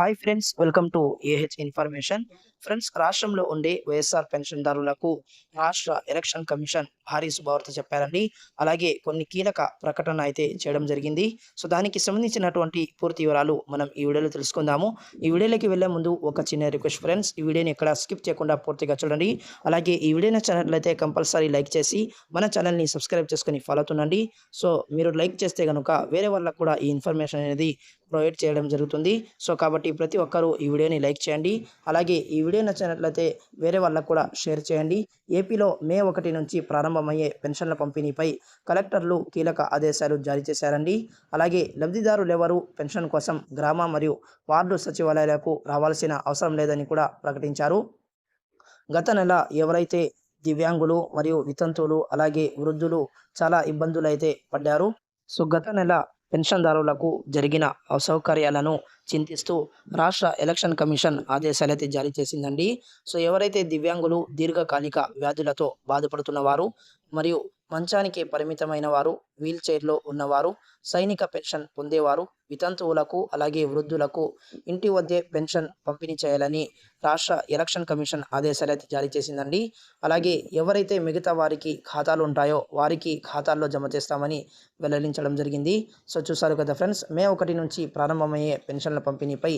Hi friends welcome to AH information friends రాష్ట్రంలో ఉండే వైఎస్ఆర్ పెన్షన్దారులకు రాష్ట్ర ఎలక్షన్ కమిషన్ భారీ శుభవార్త చెప్పారండి అలాగే కొన్ని కీలక ప్రకటన అయితే చేయడం జరిగింది. సో దానికి సంబంధించినటువంటి పూర్తి వివరాలు మనం ఈ వీడియోలో తెలుసుకుందాము. ఈ వీడియోలోకి వెళ్ళే ముందు ఒక చిన్న రిక్వెస్ట్ ఫ్రెండ్స్ ఈ వీడియోని ఎక్కడ స్కిప్ చేయకుండా పూర్తిగా చూడండి. అలాగే ఈ వీడియో నచ్చినట్లయితే కంపల్సరీ లైక్ చేసి మన ఛానల్ని సబ్స్క్రైబ్ చేసుకుని ఫాలో అవుతుండండి సో మీరు లైక్ చేస్తే కనుక వేరే వాళ్ళకు కూడా ఈ ఇన్ఫర్మేషన్ అనేది ప్రొవైడ్ చేయడం జరుగుతుంది. సో కాబట్టి ప్రతి ఒక్కరూ ఈ వీడియోని లైక్ చేయండి. అలాగే ఈ వీడియో నచ్చినట్లయితే వేరే వాళ్ళకు కూడా షేర్ చేయండి. ఏపీలో మే ఒకటి నుంచి ప్రారంభమయ్యే పెన్షన్ల పంపిణీపై కలెక్టర్లు కీలక ఆదేశాలు జారీ చేశారండి. అలాగే లబ్ధిదారులెవరూ పెన్షన్ కోసం గ్రామ మరియు వార్డు సచివాలయాలకు రావాల్సిన అవసరం లేదని కూడా ప్రకటించారు. గత నెల ఎవరైతే దివ్యాంగులు మరియు వితంతువులు అలాగే వృద్ధులు చాలా ఇబ్బందులు అయితే పడ్డారు. సో గత నెల పెన్షన్దారులకు జరిగిన అసౌకర్యాలను చింతిస్తూ రాష్ట్ర ఎలక్షన్ కమిషన్ ఆదేశాలైతే జారీ చేసిందండి. సో ఎవరైతే దివ్యాంగులు దీర్ఘకాలిక వ్యాధులతో బాధపడుతున్న వారు మరియు మంచానికి పరిమితమైన వారు వీల్ చైర్లో ఉన్నవారు సైనిక పెన్షన్ పొందేవారు వితంతువులకు అలాగే వృద్ధులకు ఇంటి వద్దే పెన్షన్ పంపిణీ చేయాలని రాష్ట్ర ఎలక్షన్ కమిషన్ ఆదేశాలు అయితే జారీ చేసిందండి. అలాగే ఎవరైతే మిగతా వారికి ఖాతాలు ఉంటాయో వారికి ఖాతాల్లో జమ చేస్తామని వెల్లడించడం జరిగింది. సో చూసారు కదా ఫ్రెండ్స్ మే ఒకటి నుంచి ప్రారంభమయ్యే పెన్షన్ల పంపిణీపై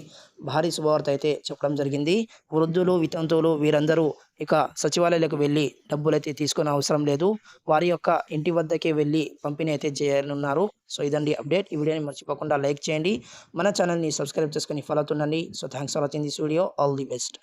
భారీ శుభవార్త అయితే చెప్పడం జరిగింది. వృద్ధులు వితంతువులు వీరందరూ ఇక సచివాలయాలకు వెళ్ళి డబ్బులు అయితే తీసుకునే అవసరం లేదు. వారి యొక్క ఇంటి వద్దకే వెళ్ళి పంపిణీ అయితే చేయనున్నారు. సో ఇదండి అప్డేట్. ఈ వీడియోని మర్చిపోకుండా లైక్ చేయండి. మన ఛానల్ని సబ్స్క్రైబ్ చేసుకొని follow అవుతుండండి. So thanks for watching this video. All the best.